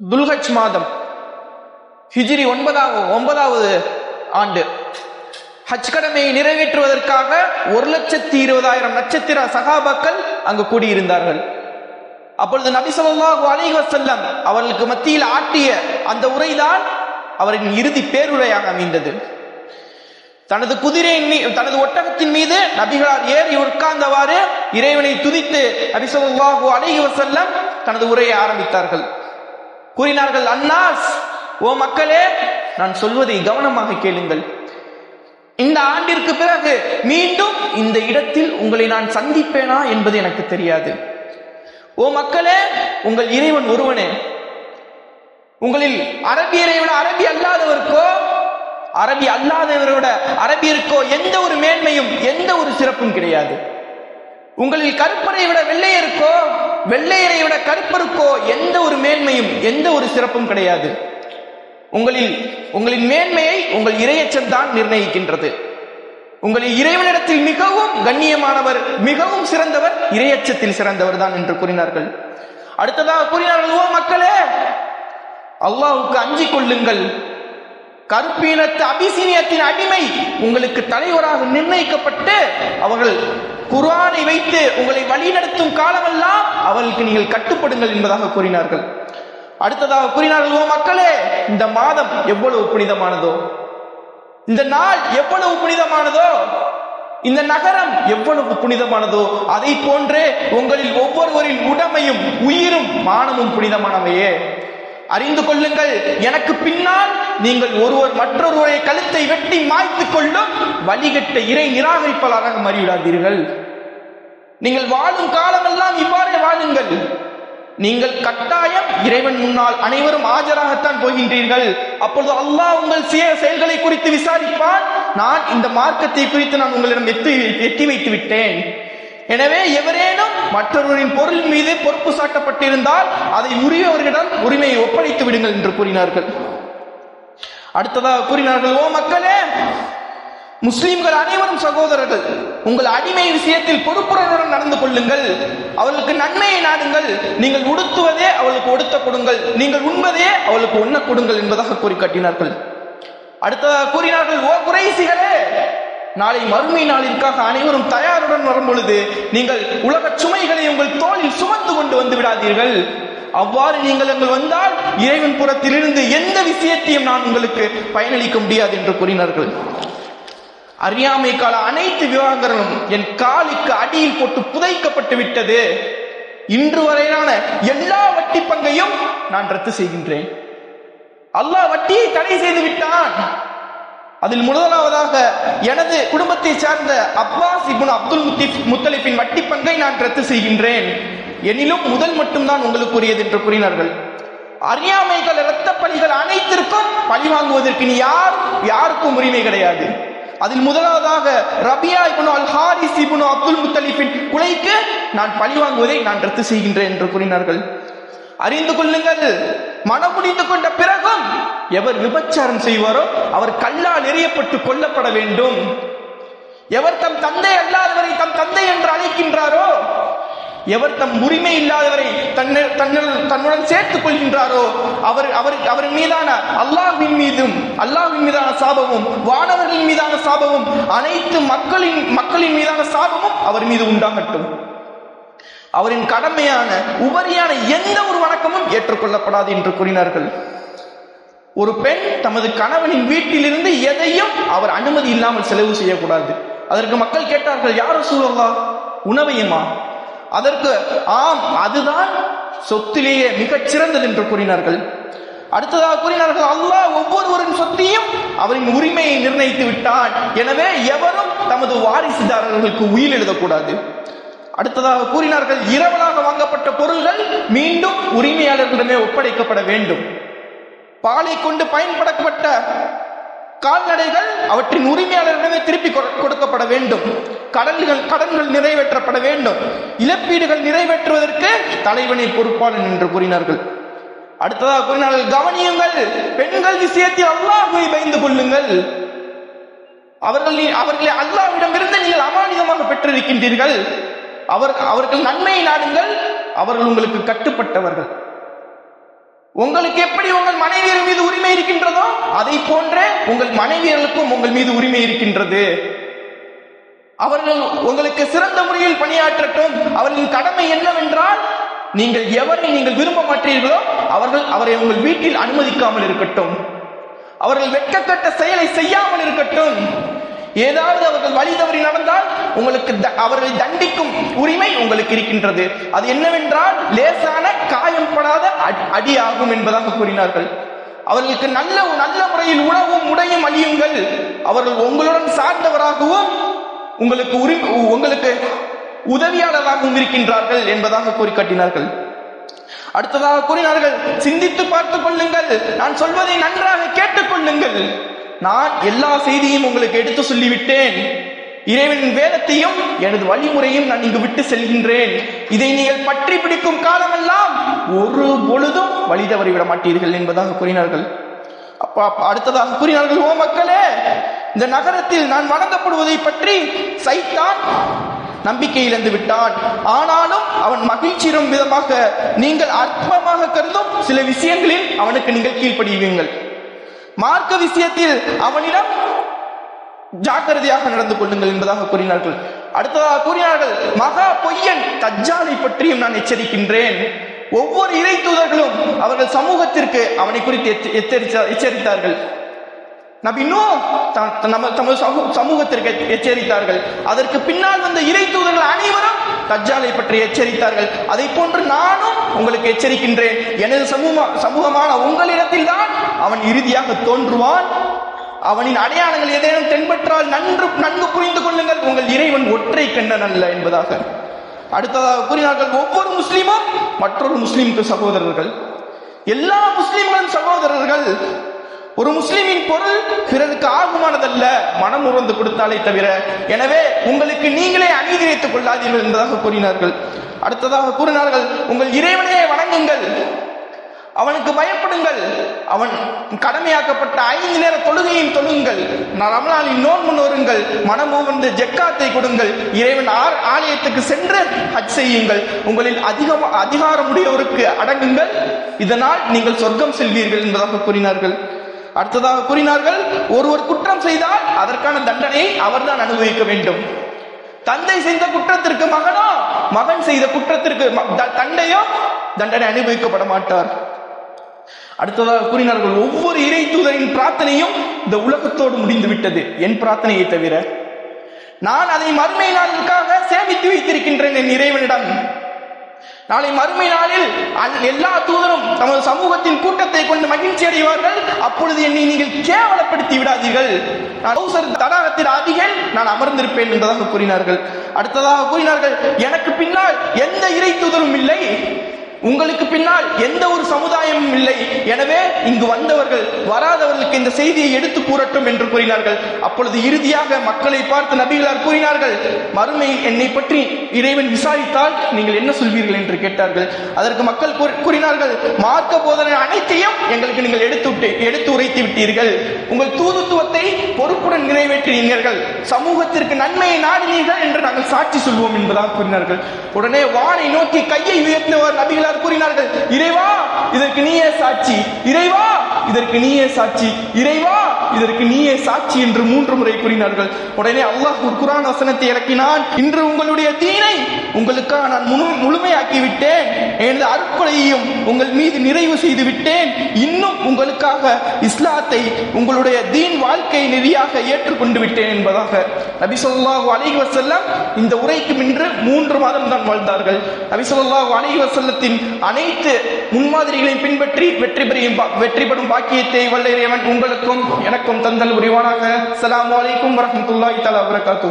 துல்ஹஜ் மாதம். ஹிஜ்ரி ஒன்பதாவது ஒன்பதாவது ஆண்டு. ஹஜ் கடமையை நிறைவேற்றுவதற்காக ஒரு லட்சத்தி இருபதாயிரம் நட்சத்திர சகாபாக்கள் அங்கு கூடியிருந்தார்கள். அப்பொழுது நபிசல்லாஹு ஸல்லல்லாஹு அலைஹி அவர்களுக்கு மத்தியில் ஆட்டிய அந்த உரைதான் அவரின் இறுதி பேருரையாக அமைந்தது. தனது குதிரையின் மீ தனது ஒட்டகத்தின் மீது நபிகளார் ஏறி உட்கார்ந்தவாறு இறைவனை துதித்து நபிசல்லாஹு ஸல்லல்லாஹு அலைஹி தனது உரையை ஆரம்பித்தார்கள். கூறினார்கள் அன்னாஸ் ஓ மக்களே நான் சொல்வதை கவனமாக கேளுங்கள். இந்த ஆண்டிற்கு பிறகு மீண்டும் இந்த இடத்தில் உங்களை நான் சந்திப்பேனா என்பது எனக்கு தெரியாது. ஓ மக்களே உங்கள் இறைவன் ஒருவனே. உங்களில் அரபியரை விட அரபி அல்லாதவருக்கோ அரபி அல்லாதவரை விட அரபியருக்கோ எந்த ஒரு மேன்மையும் எந்த ஒரு சிறப்பும் கிடையாது. உங்களில் கருப்பரை விட வெள்ளையருக்கோ வெள்ளையரை விட கருப்பருக்கோ எந்த ஒரு மேன்மையும் எந்த ஒரு சிறப்பும் கிடையாது. உங்களில் உங்களின் மேன்மையை உங்கள் இரையச்சம் தான் நிர்ணயிக்கின்றது. உங்களை இறைவனிடத்தில் மிகவும் கண்ணியமானவர் மிகவும் சிறந்தவர் இரையச்சத்தில் சிறந்தவர் தான் என்று கூறினார்கள். அடுத்ததாக கூறினார்கள் ஓ மக்களே அல்லாஹ்வுக்கு அஞ்சிக் கொள்ளுங்கள். கருப்பீனத்து அபிசீனியத்தின் அடிமை உங்களுக்கு தலைவராக நிர்ணயிக்கப்பட்டு அவர்கள் குரானை வைத்து உங்களை வழிநடத்தும் காலமெல்லாம் அவர்களுக்கு நீங்கள் கட்டுப்படுங்கள் என்பதாக கூறினார்கள். அடுத்ததாக கூறினார்கள் ஓ மக்களே இந்த மாதம் எவ்வளவு புனிதமானதோ? இந்த நாள் எவ்வளவு புனிதமானதோ? இந்த நகரம் எவ்வளவு புனிதமானதோ? அதை போன்றே உங்களில் ஒவ்வொருவரின் உடமையும் உயிரும் மானமும் புனிதமானவையே. அறிந்து கொள்ளுங்கள். எனக்கு பின்னால் நீங்கள் ஒருவர் மற்றொருவரை கழுத்தை வெட்டி மாய்த்துக் கொள்ளும் வழிகட்ட இறை நிராகரிப்பாளராக மாறிவிடாதீர்கள். நீங்கள் வாழும் காலமெல்லாம் இவ்வாறே வாழுங்கள். நீங்கள் கட்டாயம் இறைவன் முன்னால் அனைவரும் ஆஜராகத்தான் போகின்றீர்கள். அப்பொழுது அல்லாஹ் உங்கள் சுய செயல்களை குறித்து விசாரிப்பான். நான் இந்த மார்க்கத்தை குறித்து நான் உங்களிடம் எத்தி எட்டி வைத்து விட்டேன் எனவே எவரேனும் மற்றவர்களின் பொருள் மீது பொறுப்பு சாட்டப்பட்டிருந்தால் அதை உரியவர்களிடம் உரிமையை ஒப்படைத்து விடுங்கள் என்று கூறினார்கள். அடுத்ததாக கூறினார்கள் ஓ மக்களே முஸ்லீம்கள் அனைவரும் சகோதரர்கள் உங்கள் அடிமை விஷயத்தில் பொறுப்புறவுடன் நடந்து கொள்ளுங்கள். அவளுக்கு நன்மையை நாடுங்கள். நீங்கள் உடுத்துவதே அவளுக்கு உடுத்த கொடுங்கள். நீங்கள் உண்பதே அவளுக்கு உண்ண கொடுங்கள் என்பதாக கூறி காட்டினார்கள் அடுத்ததாக கூறினார்கள் ஓ குறைசிகளே நாளை மறுமை நாளிற்காக அனைவரும் தயார் தயாருடன் வரும் பொழுது நீங்கள் உலக சுமைகளை உங்கள் தோளில் சுமந்து கொண்டு வந்து விடாதீர்கள். அவ்வாறு நீங்கள் அங்கு வந்தால் இறைவன் புறத்திலிருந்து எந்த விஷயத்தையும் நான் உங்களுக்கு பயனளிக்க முடியாது என்று கூறினார்கள். அறியாமை கால அனைத்து விவகாரங்களும் என் காலுக்கு அடியில் போட்டு புதைக்கப்பட்டு விட்டது. இன்று வரையிலான எல்லா வட்டி பங்கையும் நான் ரத்து செய்கின்றேன். அல்லாஹ் வட்டியை தடை செய்து விட்டான். அதில் முதலாவதாக எனது குடும்பத்தை சார்ந்த அப்பாஸ் இபுன் அப்துல் முத்திப் முத்தலிப்பின் வட்டி பங்கை நான் ரத்து செய்கின்றேன். எனினும் முதல் மட்டும்தான் உங்களுக்குரியது என்று கூறினார்கள். அறியாமைகள் இரத்த பலிகள் அனைத்திற்கும் பழி வாங்குவதற்கு நீ யார் யாருக்கும் உரிமை கிடையாது. அதில் முதலாவதாக ரபியா இபுனு அல் ஹாரிஸ் இபுனு அப்துல் முத்தலிஃபின் குலைக்கு நான் பழி வாங்குவதை நான் ரத்து செய்கின்றேன் என்று கூறினார்கள். அறிந்து கொள்ளுங்கள். மனம் முடிந்து கொண்ட பிறகு எவர் விபச்சாரம் செய்வாரோ அவர் கல்லால் எறியப்பட்டு கொல்லப்பட வேண்டும். எவர் தம் தந்தை அல்லாதவரை தம் தந்தை என்று அழைக்கின்றாரோ எவர் தம் உரிமை இல்லாதவரை தன்னை தன்னுடன் தன்னுடன் சேர்த்துக் கொள்கின்றாரோ அவர் அவர் அவரின் மீதான அல்லாஹ்வின் மீதும் அல்லாஹ்வின் மீதான சாபமும் வானவர்களின் மீதான சாபமும் அனைத்து மக்களின் மக்களின் மீதான சாபமும் அவர் மீது உண்டாகட்டும். அவரின் கடமையான உபரியான எந்த ஒரு வணக்கமும் ஏற்றுக்கொள்ளப்படாது என்று கூறினார்கள். ஒரு பெண் தமது கணவனின் வீட்டிலிருந்து எதையும் அவர் அனுமதி இல்லாமல் செலவு செய்யக்கூடாது. அதற்கு மக்கள் கேட்டார்கள் யார் சூழல்லா உணவையுமா? அதற்கு ஆம் அதுதான் சொத்திலேயே மிகச் சிறந்தது என்று கூறினார்கள். அடுத்ததாக கூறினார்கள் அல்லாஹ் ஒவ்வொருவரின் சொத்தையும் அவரின் உரிமையை நிர்ணயித்து விட்டான். எனவே எவரும் தமது வாரிசுதாரர்களுக்கு உயிர் எழுதக்கூடாது. அடுத்ததாக கூறினார்கள் இரவலாக வாங்கப்பட்ட பொருள்கள் மீண்டும் உரிமையாளர்களிடமே ஒப்படைக்கப்பட வேண்டும். பாலை கொண்டு பயன்படுத்தப்பட்ட கால்நடைகள் அவற்றின் உரிமையாளரிடமே திருப்பி கொ- கொடுக்கப்பட வேண்டும். கடன்கள் கடன்கள் நிறைவேற்றப்பட வேண்டும். இழப்பீடுகள் நிறைவேற்றுவதற்கு தலைவனை பொறுப்பாளன் என்று கூறினார்கள். அடுத்ததாக கூறினார்கள் கவனியுங்கள் பெண்கள் விஷயத்தில் அல்லாஹ்வை பயந்து கொள்ளுங்கள். அவர்கள் அவர்களை அல்லாஹ்விடமிருந்து நீங்கள் அமானிதமாக பெற்றிருக்கின்றீர்கள். அவர் அவர்கள் நன்மையை நாடுங்கள் அவர்கள் உங்களுக்கு கட்டுப்பட்டவர்கள். உங்களுக்கு எப்படி உங்கள் மனைவியர் மீது உரிமை இருக்கின்றதோ அதை போன்றே உங்கள் மனைவியர்களுக்கும் உங்கள் மீது உரிமை இருக்கின்றது. அவர்கள் உங்களுக்கு சிறந்த முறையில் பணியாற்றட்டும். அவர்களின் கடமை என்னவென்றால் நீங்கள் எவரை நீங்கள் விரும்ப மாட்டீர்களோ அவர்கள் அவரை உங்கள் வீட்டில் அனுமதிக்காமல் இருக்கட்டும். அவர்கள் வெட்கக்கட்ட செயலை செய்யாமல் இருக்கட்டும். ஏதாவது அவர்கள் வழி தவறி நடந்தால் உங்களுக்கு த- அவர்களை தண்டிக்கும் உரிமை உங்களுக்கு இருக்கின்றது. அது என்னவென்றால் லேசான காயம்படாத அ- அடியாகும் என்பதாக கூறினார்கள். அவர்களுக்கு நல்ல நல்ல முறையில் உணவும் உடையும் அழியுங்கள். அவர்கள் உங்களுடன் சார்ந்தவராகவும் உங்களுக்கு உரி உங்களுக்கு உதவியாளராகவும் இருக்கின்றார்கள் என்பதாக கூறி காட்டினார்கள் அடுத்ததாக கூறினார்கள் சிந்தித்து பார்த்துக் கொள்ளுங்கள். நான் சொல்வதை நன்றாக கேட்டுக்கொள்ளுங்கள் நான் எல்லா செய்தியும் உங்களுக்கு எடுத்து சொல்லிவிட்டேன். இறைவனின் வேதத்தையும் எனது வழிமுறையும் நான் இங்கு விட்டு செல்கின்றேன். இதை நீங்கள் பற்றி பிடிக்கும் காலமெல்லாம் ஒரு பொழுதும் வழி தவறி விட மாட்டீர்கள் என்பதாக கூறினார்கள். அப்பா அடுத்ததாக கூறினார்கள் ஓ மக்களே இந்த நகரத்தில் நான் வணங்கப்படுவதை பற்றி சைத்தான் நம்பிக்கை இழந்து விட்டான். ஆனாலும் அவன் மகிழ்ச்சியும் விதமாக நீங்கள் அற்பமாக கருதும் சில விஷயங்களில் அவனுக்கு நீங்கள் கீழ்ப்படிவீங்கள் மார்க்க விஷயத்தில் அவனிடம் ஜாக்கிரதையாக நடந்து கொள்ளுங்கள் என்பதாக கூறினார்கள். அடுத்ததாக கூறினார்கள் மகா பொய்யன் தஜ்ஜாலை பற்றியும் நான் எச்சரிக்கின்றேன். ஒவ்வொரு இறை தூதர்களும் அவர்கள் சமூகத்திற்கு அவனை குறித்து எச்ச- எச்சரித்தார்கள். நபி த- நம்ம தமது சமூ- சமூகத்திற்கு எச்சரித்தார்கள். அதற்கு பின்னால் வந்த இறை தூதர்கள் அனைவரும் தஜ்ஜாலை பற்றி எச்சரித்தார்கள். அதை போன்று நானும் உங்களுக்கு எச்சரிக்கின்றேன். எனது சமூக சமூகமான உங்களிடத்தில் தான் அவன் இறுதியாக தோன்றுவான். அவனின் அடையாளங்கள் ஏதேனும் தென்பற்றால் நன்று நன்கு புரிந்து கொள்ளுங்கள். உங்கள் இறைவன் ஒற்றை கண்ணன் அல்ல என்பதாக. அடுத்ததாக கூறினார்கள் ஒவ்வொரு முஸ்லீமும் மற்றொரு முஸ்லீமுக்கு சகோதரர்கள். எல்லா முஸ்லீம்களும் சகோதரர்கள். ஒரு முஸ்லிமின் பொருள் பிறருக்கு ஆகுமானதல்ல மனம் உறந்து கொடுத்தாலே தவிர. எனவே உங்களுக்கு நீங்களே அநீதி வைத்துக் கொள்ளாதீர்கள் என்பதாக கூறினார்கள். அடுத்ததாக கூறினார்கள் உங்கள் இறைவனையே வணங்குங்கள். அவனுக்கு பயப்படுங்கள். அவன் கடமையாக்கப்பட்ட ஐந்து நேர தொழுகையும் தொழுங்கள். ரமலானில் நோன்பு நோருங்கள். மனமோ வந்து ஜெக்காத்தை கொடுங்கள். இறைவன் ஆர் ஆலயத்துக்கு சென்று ஹஜ் செய்யுங்கள். உங்களில் அதிகம் அதிகாரமுடையவருக்கு அடங்குங்கள். இதனால் நீங்கள் சொர்க்கம் செல்வீர்கள் என்பதாக கூறினார்கள். அடுத்ததாக கூறினார்கள் ஒருவர் குற்றம் செய்தால் அதற்கான தண்டனையை அவர்தான் அனுபவிக்க வேண்டும். தந்தை செய்த குற்றத்திற்கு மகனோ மகன் செய்த குற்றத்திற்கு ம- த- தந்தையோ தண்டனை அனுபவிக்கப்பட மாட்டார். அடுத்ததாக கூறினார்கள் ஒவ்வொரு இறை தூதரின் பிரார்த்தனையும் இந்த உலகத்தோடு முடிந்து விட்டது. என் பிரார்த்தனையை தவிர நான் அதை மறுமை நாளுக்காக சேமித்து வைத்திருக்கின்றேன் என் இறைவனிடம். நாளை மறுமை நாளில் எல்லா தூதரும் தமது சமூகத்தின் கூட்டத்தை கொண்டு மகிழ்ச்சி அடைவார்கள். அப்பொழுது என்னை நீங்கள் கேவலப்படுத்தி விடாதீர்கள். நான் தடாகத்தில் அதிகள் நான் அமர்ந்திருப்பேன் என்பதாக கூறினார்கள். அடுத்ததாக கூறினார்கள் எனக்கு பின்னால் எந்த இறை தூதரும் இல்லை. உங்களுக்கு பின்னால் எந்த ஒரு சமுதாயமும் இல்லை. எனவே இங்கு வந்தவர்கள் வராதவர்களுக்கு இந்த செய்தியை எடுத்து கூறட்டும் என்று கூறினார்கள். அப்பொழுது இறுதியாக மக்களை பார்த்து நபிகளார் கூறினார்கள் மறுமை என்னை பற்றி இறைவன் விசாரித்தால் நீங்கள் என்ன சொல்வீர்கள்? என்று கேட்டார்கள். அதற்கு மக்கள் கூறினார்கள் மார்க்க போதனை அனைத்தையும் எங்களுக்கு நீங்கள் எடுத்து விட்டு எடுத்து உரைத்து விட்டீர்கள். உங்கள் தூதுத்துவத்தை பொறுப்புடன் நிறைவேற்றினீர்கள். சமூகத்திற்கு நன்மையை நாடினீர்கள் என்று நாங்கள் சாட்சி சொல்வோம் என்பதாக கூறினார்கள். உடனே வானை நோக்கி கையை உயர்த்தினவர் நபிகளார் கூறினார்கள் இறைவா இதற்கு நீயே சாட்சி இறைவா இதற்கு நீயே சாட்சி இறைவா இதற்கு நீயே சாட்சி என்று மூன்று முறை கூறினார்கள். உடனே அல்லாஹ் குர்குரான் குரான் வசனத்தை இறக்கினான். இன்று உங்களுடைய தீனை உங்களுக்காக நான் முழு முழுமையாக்கி விட்டேன் எனது அருட்கொலையையும் உங்கள் மீது நிறைவு செய்து விட்டேன் இன்னும் உங்களுக்காக இஸ்லாத்தை உங்களுடைய தீன் வாழ்க்கை நெறியாக ஏற்றுக்கொண்டு விட்டேன் என்பதாக நபி சொல்லாஹு அலிஹி வசல்லம் இந்த உரைக்கு முன்று மூன்று மாதம் தான் வாழ்ந்தார்கள். நபி சொல்லாஹு அலிஹி வசல்லத்தின் அனைத்து முன்மாதிரிகளையும் பின்பற்றி வெற்றி பெறும் வெற்றி பெறும் பாக்கியத்தை வல்ல இறைவன் உங்களுக்கும் تم تنزل بریوانا ہے السلام علیکم ورحمۃ اللہ تعالیٰ وبرکاتہ.